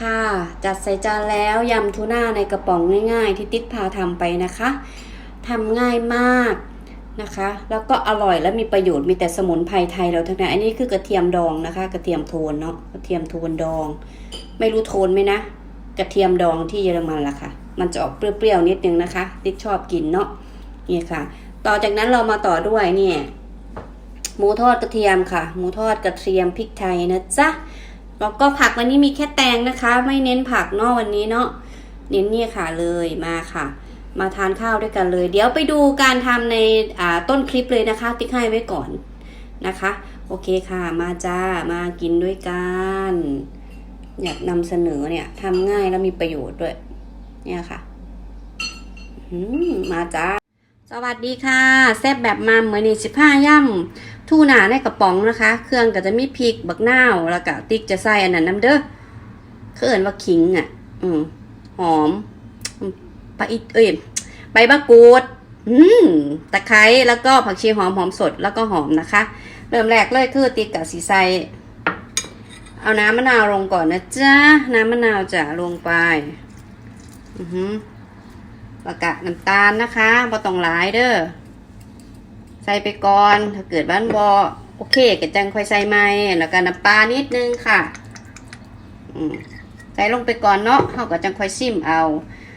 ค่ะ จัดใส่จานแล้วยำทูน่าในกระป๋องง่ายๆ ที่ติ๊กพาทำไปนะคะทำง่ายมากนะคะ แล้วก็อร่อยและมีประโยชน์มีแต่สมุนไพรไทยเราทั้งนั้นอันนี้คือกระเทียมดองนะคะ กระเทียมโทนเนาะกระเทียมโทนดอง ไม่รู้โทนไหมนะ กระเทียมดองที่เยอรมันล่ะค่ะ มันจะออกเปรี้ยวๆนิดนึงนะคะ ติ๊กชอบกินเนาะนี่ค่ะ ต่อจากนั้นเรามาต่อด้วยเนี่ยหมูทอดกระเทียมค่ะ หมูทอดกระเทียมพริกไทยนะจ๊ะ แล้วก็ผักวันนี้มีแค่แตงนะคะ ไม่เน้นผักเนาะวันนี้เนาะเน้นเนี่ยค่ะเลยมาค่ะ มาทานข้าวด้วยกันเลย เดี๋ยวไปดูการทำในอ่าต้นคลิปเลยนะคะ ติ๊กให้ไว้ก่อนนะคะ โอเคค่ะมาจ้ามากินด้วยกันอยากนำเสนอเนี่ยทำง่ายแล้วมีประโยชน์ด้วย เนี่ยค่ะมมาจ้า สวัสดีค่ะแซ่บแบบมาเหมือนนี่สิบห้าย่ำทูน่าในกระป๋องนะคะ เครื่องก็จะมีพริกบักนาวแล้วก็ติ๊กจะใส่อันนั้นน้ำเด้อเขาเอินว่าขิงอะ อืมหอมปลาอิเอ้ยใบมะกรูด อืมตะไคร้แล้วก็ผักชีหอมหอมสดแล้วก็หอมนะคะ เริ่มแรกเลยคือติ๊กกับสีใสเอาน้ำมะนาวลงก่อนนะจ๊ะน้ำมะนาวจะลงไป อือหือ แล้วก็น้ำตาลนะคะบ่ต้องหลายเด้อใส่ไปก่อนถ้าเกิดบ้านบอโอเคก็จังค่อยใส่ใหม่แล้วก็น้ำปลานิดนึงค่ะใส่ลงไปก่อนเนาะเขาก็จังค่อยซิมเอา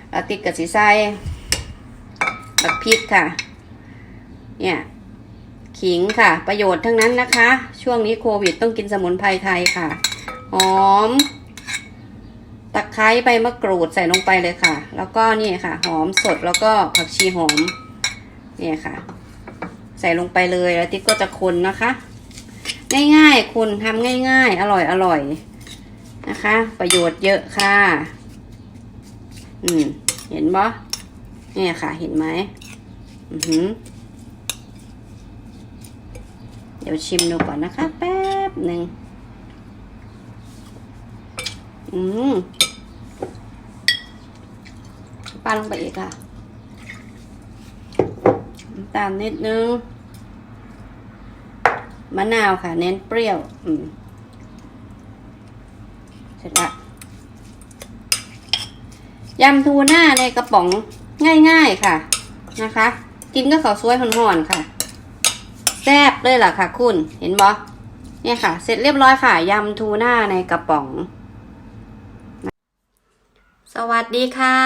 แล้วติดกับสีใส่บักพริกค่ะ เนี่ย ขิงค่ะ ประโยชน์ทั้งนั้นนะคะ ช่วงนี้โควิดต้องกินสมุนไพรไทยค่ะ หอมะไคร้ใบมะกรูดใส่ลงไปเลยค่ะ แล้วก็นี่ค่ะ หอมสดแล้วก็ผักชีหอมนี่ค่ะ ใส่ลงไปเลยแล้วติ๊กก็จะคนนะคะ ง่ายๆคุณทำง่ายๆ อร่อยอร่อยนะคะ ประโยชน์เยอะค่ะ อืม เห็นบ่เนี่ยค่ะ เห็นไหมอือหือเดี๋ยวชิมดูก่อนนะคะ แป๊บหนึ่งอืมาลงไปอีกค่ะน้ำตาลนิดนึง มะนาวค่ะ เน้นเปรี้ยว อืมเสร็จละยำทูน่าในกระป๋องง่ายๆค่ะ นะคะ กินก็ข้าวสวยห่อนๆค่ะ แซ่บเลยล่ะค่ะ คุณ เห็นบ่เนี่ยค่ะ เสร็จเรียบร้อยค่ะยำทูน่าในกระป๋อง วัสดีค่ะ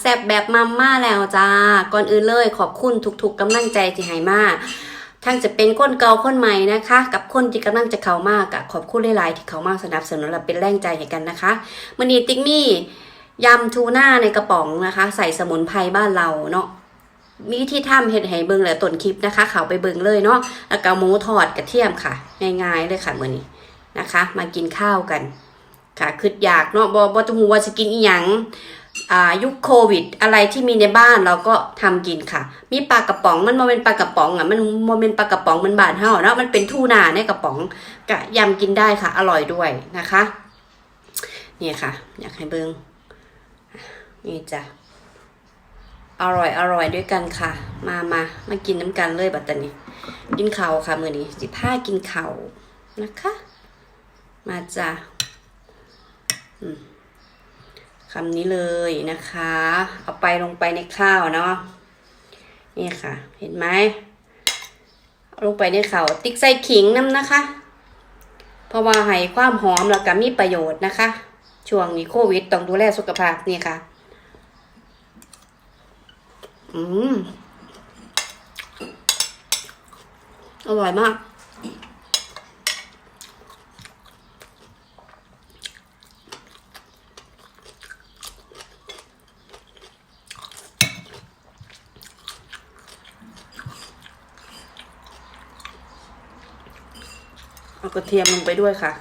แซบแบบมัมม่าแล้วจ้า ก่อนอื่นเลยขอบคุณทุกๆกำลังใจที่ให้มาทั้งจะเป็นคนเก่าคนใหม่นะคะ กับคนที่กำลังจะเข้ามากะขอบคุณหลายๆที่เขามาสนับสนุนและเป็นแรงใจให้กันนะคะมันนี้ติ๊กมี่ยำทูน่าในกระป๋องนะคะ ใส่สมุนไพรบ้านเราเนาะมีที่ทำเห็ดให้เบิงเหลือต้นคลิปนะคะ เขาไปเบิงเลยเนาะแล้วก็หมูทอดกระเทียมค่ะ ง่ายๆเลยค่ะมื่อนี้นะคะ มากินข้าวกัน ค่ะคืออยากเนาะบอบอจะหูว่าจะกินอีหยังอ่ายุคโควิด อะไรที่มีในบ้านเราก็ทำกินค่ะ มีปลากระป๋องมันมาเป็นปลากระป๋องอะมันมาเป็นปลากระป๋องมันบานเท่าเนาะมันเป็นทูน่าในกระป๋องกะยำกินได้ค่ะ อร่อยด้วยนะคะนี่ค่ะ อยากให้เบิงนี่จ้ะอร่อยอร่อยด้วยกันค่ะ มามามากินน้ำกันเลยบัดตรนี้ กินเข้าค่ะมือนี้สิผ้ากินเข้านะคะ มาจ้ะ คำนี้เลยนะคะ เอาไปลงไปในข้าวเนาะนี่ค่ะ เห็นไหมเอาลงไปในข้าวติ๊กใส่ขิงน้ำนะคะ เพราะว่าให้ความหอมแล้วก็มีประโยชน์นะคะ ช่วงนี้โควิดต้องดูแลสุขภาพนี่ค่ะ อืม อร่อยมาก กระเทียมลงไปด้วยค่ะ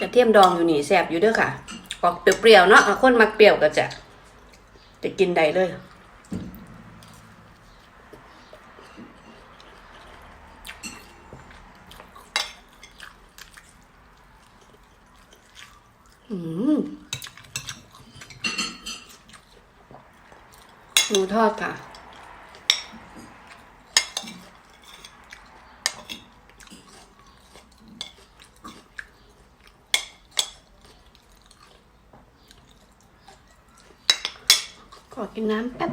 กระเทียมดองอยู่นี่แสบอยู่ด้วยค่ะ ออกเปรี้ยวๆเนาะคนมักเปรี้ยวก็จะจะกินได้เลยหมูทอดค่ะ อ อกินน้ำแป๊บ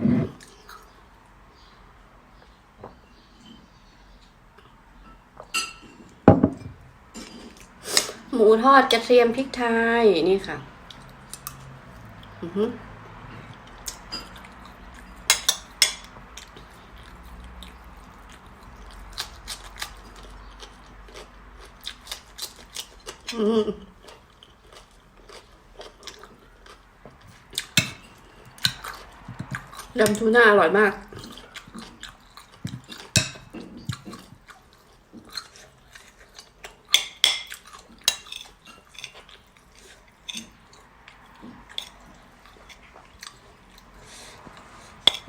หมูทอดกระเทียมพริกไทย นี่ค่ะ อือหืออื ยำทูน่าอร่อยมาก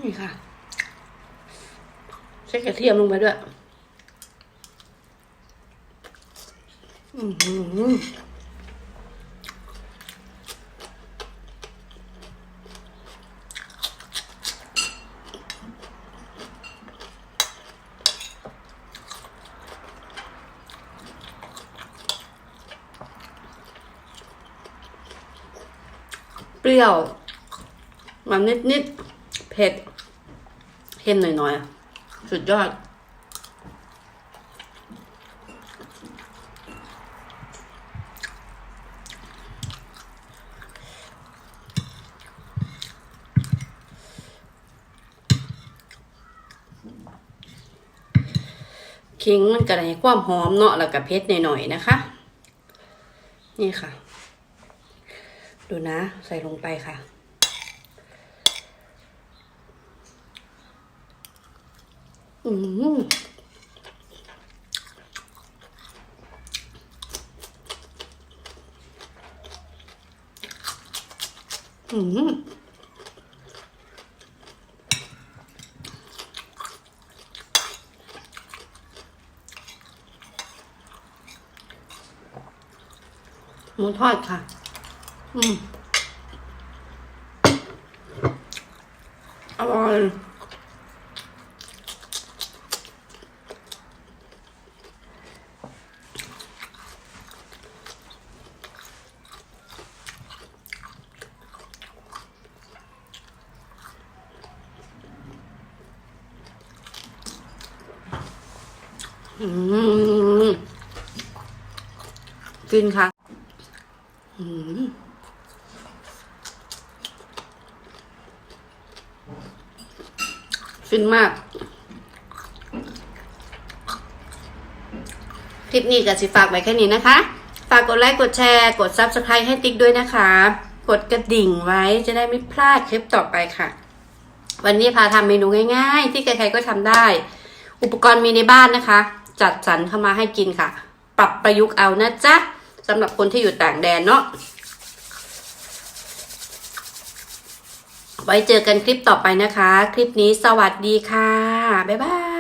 นี่ค่ะใส่กระเทียมลงไปด้วย อือ รี้ยวมันนิดๆเผ็ดเค็มหน่อยๆอะสุดยอด ขิงมันก็ได้ความหอมเนาะแล้วก็เผ็ดหน่อยๆนะคะ นี่ค่ะ ดูนะ ใส่ลงไปค่ะ อืมอืมหมูทอดค่ะ อร่อยอืมฟินค่ะ อืม ฟินมาก คลิปนี้ก็สิฝากไว้แค่นี้นะคะ ฝากกดไลค์กดแชร์ กด Subscribe ให้ติ๊กด้วยนะคะ กดกระดิ่งไว้จะได้ไม่พลาดคลิปต่อไปค่ะ วันนี้พาทำเมนูง่ายๆ ที่ใครๆก็ทำได้ อุปกรณ์มีในบ้านนะคะ จัดสรรเข้ามาให้กินค่ะ ปรับประยุกต์เอานะจ๊ะสำหรับคนที่อยู่ต่างแดนเนาะ ไว้เจอกันคลิปต่อไปนะคะ คลิปนี้สวัสดีค่ะ บ๊ายบาย